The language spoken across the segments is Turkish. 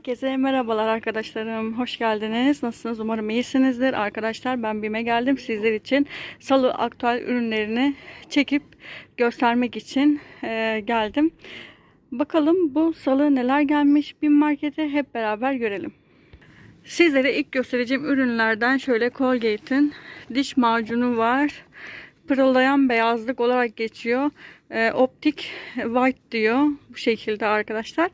Herkese merhabalar arkadaşlarım. Hoş geldiniz. Nasılsınız? Umarım iyisinizdir. Arkadaşlar ben BİM'e geldim. Sizler için salı aktüel ürünlerini çekip göstermek için e, geldim. Bakalım bu salı neler gelmiş BİM markete hep beraber görelim. Sizlere ilk göstereceğim ürünlerden şöyle Colgate'in diş macunu var. Pırıldayan beyazlık olarak geçiyor. Ee, optik white diyor. Bu şekilde arkadaşlar.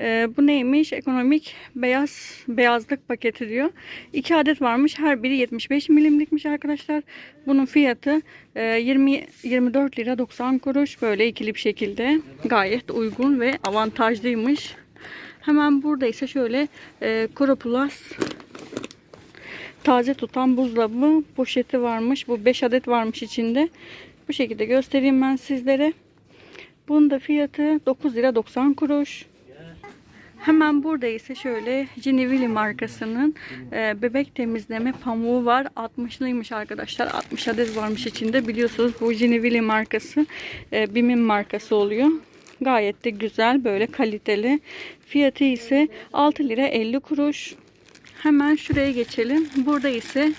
Ee, bu neymiş? Ekonomik beyaz beyazlık paketi diyor. 2 adet varmış. Her biri 75 milimlikmiş arkadaşlar. Bunun fiyatı e, 20 24 lira 90 kuruş. Böyle ikili bir şekilde gayet uygun ve avantajlıymış. Hemen burada ise şöyle e, Koro Plus taze tutan buzdolabı poşeti varmış. Bu 5 adet varmış içinde. Bu şekilde göstereyim ben sizlere. Bunun da fiyatı 9 lira 90 kuruş. Hemen burada ise şöyle Ginevili markasının e, bebek temizleme pamuğu var. 60'lıymış arkadaşlar. 60 adet varmış içinde. Biliyorsunuz bu Ginevili markası e, BİM'in markası oluyor. Gayet de güzel böyle kaliteli. Fiyatı ise 6 lira 50 kuruş. Hemen şuraya geçelim. Burada ise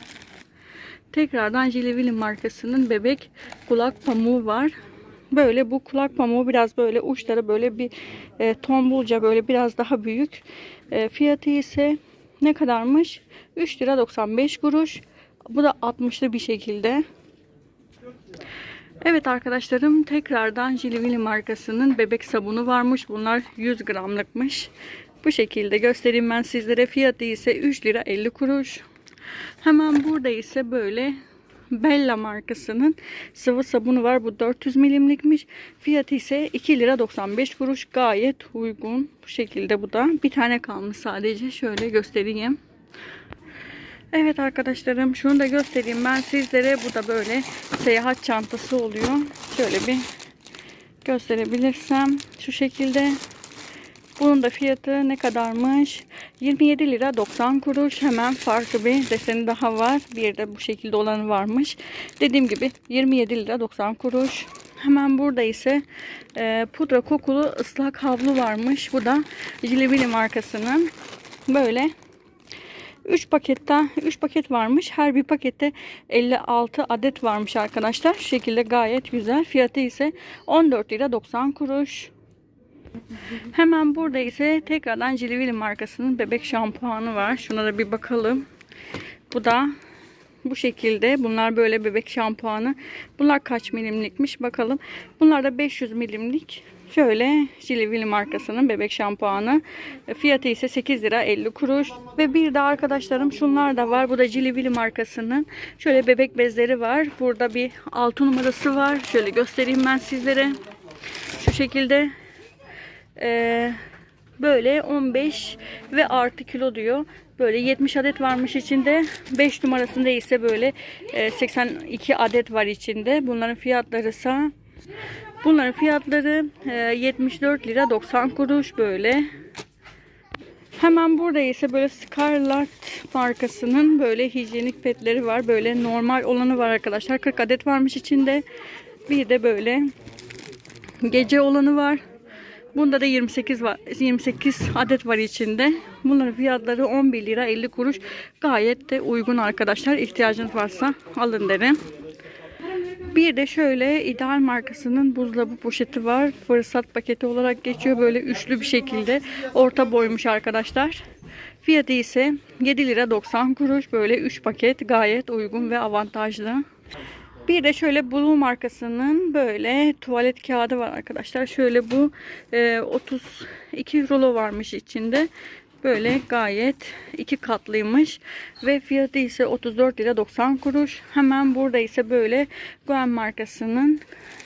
tekrardan Jilivili markasının bebek kulak pamuğu var. Böyle bu kulak pamuğu biraz böyle uçları böyle bir e, tombulca böyle biraz daha büyük. E, fiyatı ise ne kadarmış? 3 lira 95 kuruş. Bu da 60'lı bir şekilde. Evet arkadaşlarım tekrardan Jilivili markasının bebek sabunu varmış. Bunlar 100 gramlıkmış. Bu şekilde göstereyim ben sizlere. Fiyatı ise 3 lira 50 kuruş. Hemen burada ise böyle Bella markasının sıvı sabunu var. Bu 400 milimlikmiş. Fiyatı ise 2 lira 95 kuruş. Gayet uygun. Bu şekilde bu da. Bir tane kalmış sadece. Şöyle göstereyim. Evet arkadaşlarım şunu da göstereyim ben sizlere. Bu da böyle seyahat çantası oluyor. Şöyle bir gösterebilirsem. Şu şekilde. Bunun da fiyatı ne kadarmış? 27 lira 90 kuruş. Hemen farklı bir deseni daha var. Bir de bu şekilde olanı varmış. Dediğim gibi 27 lira 90 kuruş. Hemen burada ise e, pudra kokulu ıslak havlu varmış. Bu da Jilibili markasının. Böyle 3 pakette 3 paket varmış. Her bir pakette 56 adet varmış arkadaşlar. Şu şekilde gayet güzel. Fiyatı ise 14 lira 90 kuruş. Hemen burada ise tekrardan Cilivili markasının bebek şampuanı var. Şuna da bir bakalım. Bu da bu şekilde. Bunlar böyle bebek şampuanı. Bunlar kaç milimlikmiş bakalım. Bunlar da 500 milimlik. Şöyle Cilivili markasının bebek şampuanı. Fiyatı ise 8 lira 50 kuruş. Ve bir de arkadaşlarım şunlar da var. Bu da Cilivili markasının. Şöyle bebek bezleri var. Burada bir 6 numarası var. Şöyle göstereyim ben sizlere. Şu şekilde ee, böyle 15 ve artı kilo diyor. Böyle 70 adet varmış içinde. 5 numarasında ise böyle e, 82 adet var içinde. Bunların fiyatları ise bunların fiyatları e, 74 lira 90 kuruş böyle. Hemen burada ise böyle Scarlett markasının böyle hijyenik petleri var. Böyle normal olanı var arkadaşlar. 40 adet varmış içinde. Bir de böyle gece olanı var. Bunda da 28 var, 28 adet var içinde. Bunların fiyatları 11 lira 50 kuruş. Gayet de uygun arkadaşlar. İhtiyacınız varsa alın derim. Bir de şöyle ideal markasının buzdolabı poşeti var. Fırsat paketi olarak geçiyor. Böyle üçlü bir şekilde. Orta boymuş arkadaşlar. Fiyatı ise 7 lira 90 kuruş. Böyle 3 paket gayet uygun ve avantajlı. Bir de şöyle Blue markasının böyle tuvalet kağıdı var arkadaşlar. Şöyle bu e, 32 rulo varmış içinde. Böyle gayet iki katlıymış. Ve fiyatı ise 34 lira 90 kuruş. Hemen burada ise böyle Guen markasının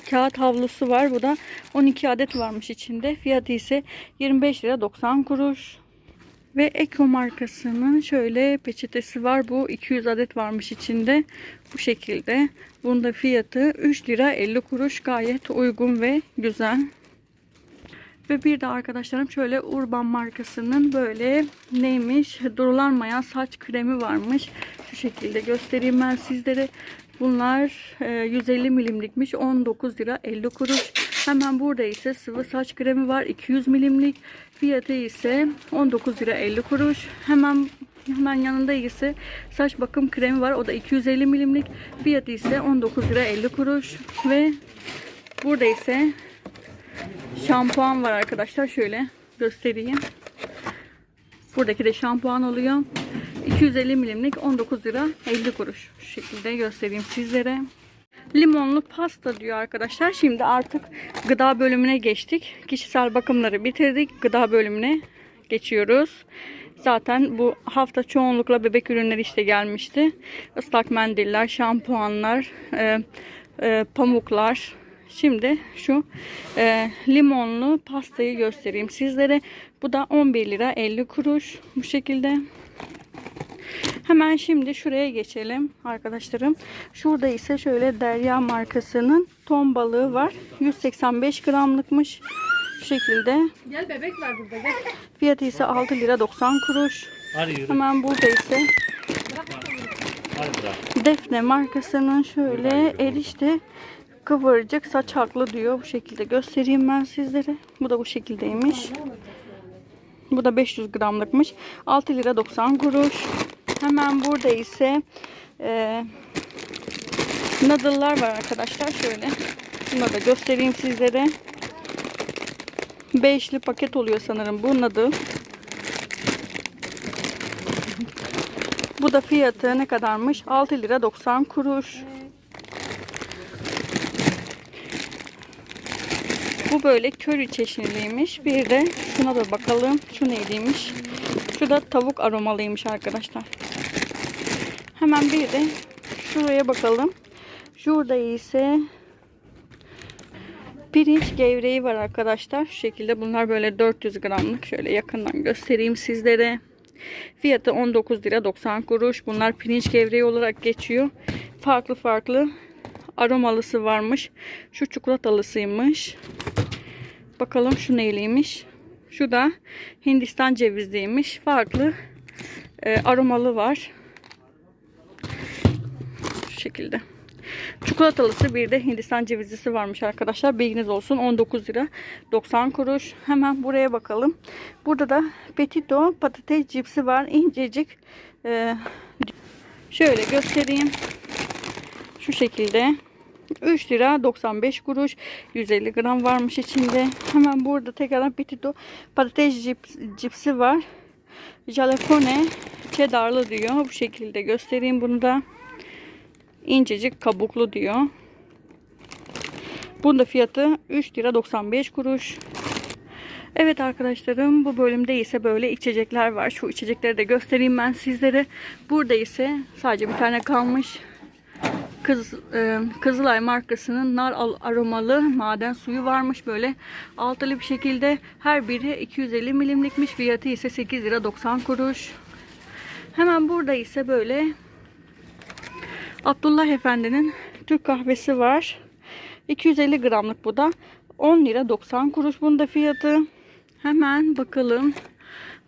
kağıt havlusu var. Bu da 12 adet varmış içinde. Fiyatı ise 25 lira 90 kuruş. Ve Eko markasının şöyle peçetesi var. Bu 200 adet varmış içinde. Bu şekilde. Bunda fiyatı 3 lira 50 kuruş. Gayet uygun ve güzel. Ve bir de arkadaşlarım şöyle Urban markasının böyle neymiş durulanmayan saç kremi varmış. Şu şekilde göstereyim ben sizlere. Bunlar 150 milimlikmiş. 19 lira 50 kuruş. Hemen burada ise sıvı saç kremi var 200 milimlik. Fiyatı ise 19 lira 50 kuruş. Hemen hemen yanında ise saç bakım kremi var. O da 250 milimlik. Fiyatı ise 19 lira 50 kuruş. Ve burada ise şampuan var arkadaşlar. Şöyle göstereyim. Buradaki de şampuan oluyor. 250 milimlik 19 lira 50 kuruş. Şu şekilde göstereyim sizlere. Limonlu pasta diyor arkadaşlar. Şimdi artık gıda bölümüne geçtik. Kişisel bakımları bitirdik. Gıda bölümüne geçiyoruz. Zaten bu hafta çoğunlukla bebek ürünleri işte gelmişti. Islak mendiller, şampuanlar, e, e, pamuklar. Şimdi şu e, limonlu pastayı göstereyim sizlere. Bu da 11 lira 50 kuruş bu şekilde. Hemen şimdi şuraya geçelim arkadaşlarım. Şurada ise şöyle Derya markasının ton balığı var. 185 gramlıkmış. Şu şekilde. Gel bebek var burada gel. Fiyatı ise 6 lira 90 kuruş. Hemen burada ise. Defne markasının şöyle erişte kıvırcık saç haklı diyor. Bu şekilde göstereyim ben sizlere. Bu da bu şekildeymiş. Bu da 500 gramlıkmış. 6 lira 90 kuruş. Hemen burada ise e, noodle'lar var arkadaşlar. Şöyle. Bunları da göstereyim sizlere. Beşli paket oluyor sanırım bu noodle. Bu da fiyatı ne kadarmış? 6 lira 90 kuruş. Bu böyle köri çeşniliymiş. Bir de şuna da bakalım. Şu neyliymiş? Şu da tavuk aromalıymış arkadaşlar. Hemen bir de şuraya bakalım. Şurada ise pirinç gevreği var arkadaşlar. Şu şekilde bunlar böyle 400 gramlık. Şöyle yakından göstereyim sizlere. Fiyatı 19 lira 90 kuruş. Bunlar pirinç gevreği olarak geçiyor. Farklı farklı aromalısı varmış. Şu çikolatalısıymış. Bakalım şu neyliymiş. Şu da Hindistan cevizliymiş. Farklı e, aromalı var. Şu şekilde. Çikolatalısı bir de Hindistan cevizlisi varmış arkadaşlar. Bilginiz olsun. 19 lira 90 kuruş. Hemen buraya bakalım. Burada da Petito patates cipsi var. İncecik. Ee, şöyle göstereyim. Şu şekilde. 3 lira 95 kuruş. 150 gram varmış içinde. Hemen burada tekrardan Petito patates cips, cipsi var. Jalapeno cheddarlı diyor. Bu şekilde göstereyim bunu da. İncecik kabuklu diyor. Bunun da fiyatı 3 lira 95 kuruş. Evet arkadaşlarım bu bölümde ise böyle içecekler var. Şu içecekleri de göstereyim ben sizlere. Burada ise sadece bir tane kalmış. Kız, e, Kızılay markasının nar al- aromalı maden suyu varmış böyle altılı bir şekilde. Her biri 250 milimlikmiş. Fiyatı ise 8 lira 90 kuruş. Hemen burada ise böyle Abdullah Efendi'nin Türk kahvesi var. 250 gramlık bu da. 10 lira 90 kuruş bunun da fiyatı. Hemen bakalım.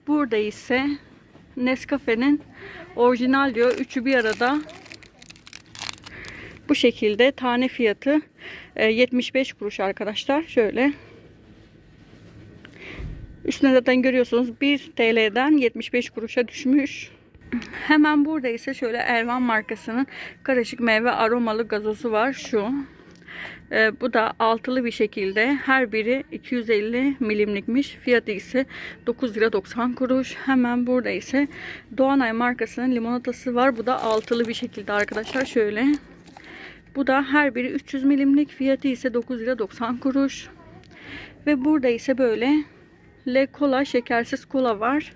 Burada ise Nescafe'nin orijinal diyor. Üçü bir arada. Bu şekilde tane fiyatı e, 75 kuruş arkadaşlar. Şöyle. Üstüne zaten görüyorsunuz 1 TL'den 75 kuruşa düşmüş. Hemen burada ise şöyle Ervan markasının karışık meyve aromalı gazozu var. Şu. Ee, bu da altılı bir şekilde. Her biri 250 milimlikmiş. Fiyatı ise 9 lira 90 kuruş. Hemen burada ise Doğanay markasının limonatası var. Bu da altılı bir şekilde arkadaşlar. Şöyle. Bu da her biri 300 milimlik. Fiyatı ise 9 lira 90 kuruş. Ve burada ise böyle Le Cola şekersiz kola var.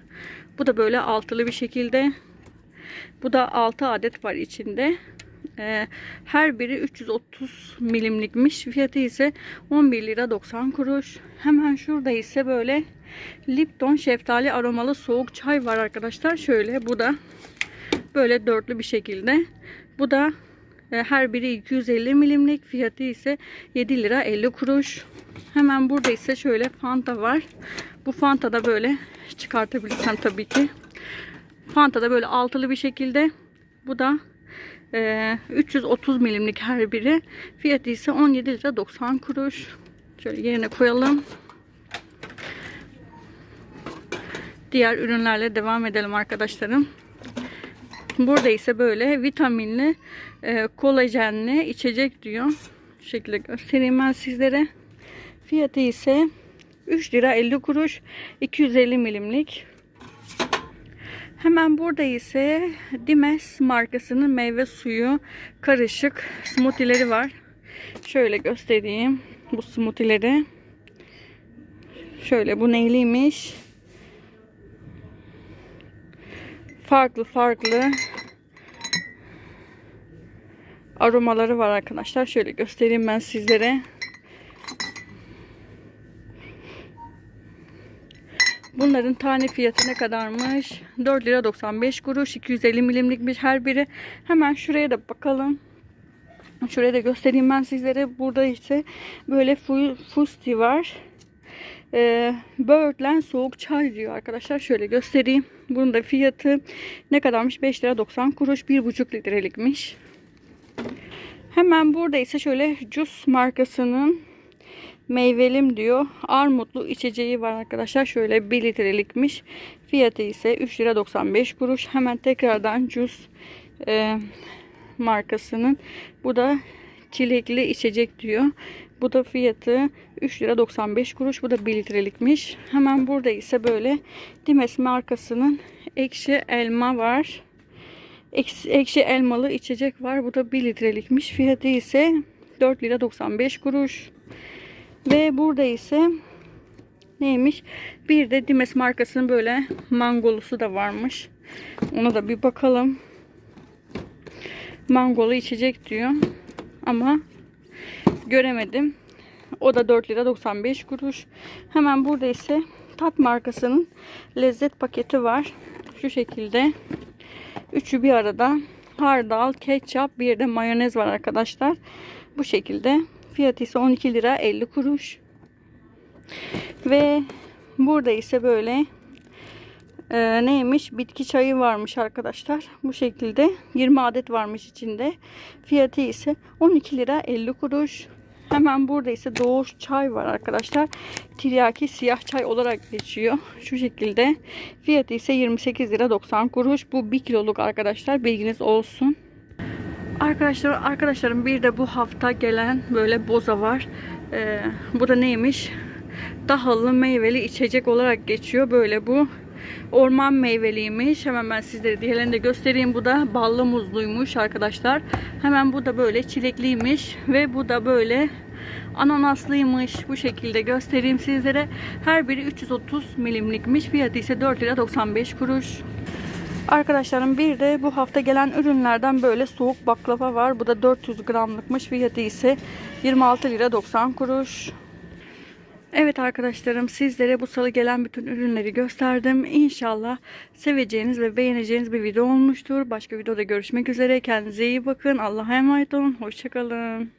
Bu da böyle altılı bir şekilde. Bu da 6 adet var içinde. Ee, her biri 330 milimlikmiş. Fiyatı ise 11 lira 90 kuruş. Hemen şurada ise böyle Lipton şeftali aromalı soğuk çay var arkadaşlar. Şöyle bu da böyle dörtlü bir şekilde. Bu da her biri 250 milimlik. Fiyatı ise 7 lira 50 kuruş. Hemen burada ise şöyle Fanta var. Bu Fanta da böyle çıkartabilirsem tabii ki. Fanta da böyle altılı bir şekilde. Bu da e, 330 milimlik her biri. Fiyatı ise 17 lira 90 kuruş. Şöyle yerine koyalım. Diğer ürünlerle devam edelim arkadaşlarım. Burada ise böyle vitaminli, e, kolajenli içecek diyor. Şu şekilde göstereyim ben sizlere. Fiyatı ise 3 lira 50 kuruş 250 milimlik. Hemen burada ise Dimes markasının meyve suyu karışık smoothie'leri var. Şöyle göstereyim bu smoothie'leri. Şöyle bu neyliymiş? Farklı farklı aromaları var arkadaşlar. Şöyle göstereyim ben sizlere. Bunların tane fiyatı ne kadarmış? 4 lira 95 kuruş. 250 milimlikmiş her biri. Hemen şuraya da bakalım. Şuraya da göstereyim ben sizlere. Burada ise böyle fu- fusti var. Ee, Birdland soğuk çay diyor arkadaşlar. Şöyle göstereyim. Bunun da fiyatı ne kadarmış? 5 lira 90 kuruş. 1,5 litrelikmiş. Hemen burada ise şöyle Juice markasının meyvelim diyor. Armutlu içeceği var arkadaşlar. Şöyle 1 litrelikmiş. Fiyatı ise 3 lira 95 kuruş. Hemen tekrardan Juice e, markasının. Bu da çilekli içecek diyor. Bu da fiyatı 3 lira 95 kuruş. Bu da 1 litrelikmiş. Hemen burada ise böyle Dimes markasının ekşi elma var. Ekşi, elmalı içecek var. Bu da 1 litrelikmiş. Fiyatı ise 4 lira 95 kuruş. Ve burada ise neymiş? Bir de Dimes markasının böyle mangolusu da varmış. Ona da bir bakalım. Mangolu içecek diyor. Ama göremedim. O da 4 lira 95 kuruş. Hemen burada ise Tat markasının lezzet paketi var. Şu şekilde. Üçü bir arada. Hardal, ketçap, bir de mayonez var arkadaşlar. Bu şekilde. Fiyatı ise 12 lira 50 kuruş. Ve burada ise böyle e, neymiş? Bitki çayı varmış arkadaşlar. Bu şekilde 20 adet varmış içinde. Fiyatı ise 12 lira 50 kuruş. Hemen burada ise doğuş çay var arkadaşlar. Tiryaki siyah çay olarak geçiyor. Şu şekilde. Fiyatı ise 28 lira 90 kuruş. Bu 1 kiloluk arkadaşlar. Bilginiz olsun. Arkadaşlar arkadaşlarım bir de bu hafta gelen böyle boza var. Ee, bu da neymiş? Tahıllı meyveli içecek olarak geçiyor. Böyle bu orman meyveliymiş. Hemen ben sizlere diğerlerini de göstereyim. Bu da ballı muzluymuş arkadaşlar. Hemen bu da böyle çilekliymiş ve bu da böyle ananaslıymış. Bu şekilde göstereyim sizlere. Her biri 330 milimlikmiş. Fiyatı ise 4 lira 95 kuruş. Arkadaşlarım bir de bu hafta gelen ürünlerden böyle soğuk baklava var. Bu da 400 gramlıkmış. Fiyatı ise 26 lira 90 kuruş. Evet arkadaşlarım sizlere bu salı gelen bütün ürünleri gösterdim. İnşallah seveceğiniz ve beğeneceğiniz bir video olmuştur. Başka videoda görüşmek üzere. Kendinize iyi bakın. Allah'a emanet olun. Hoşçakalın.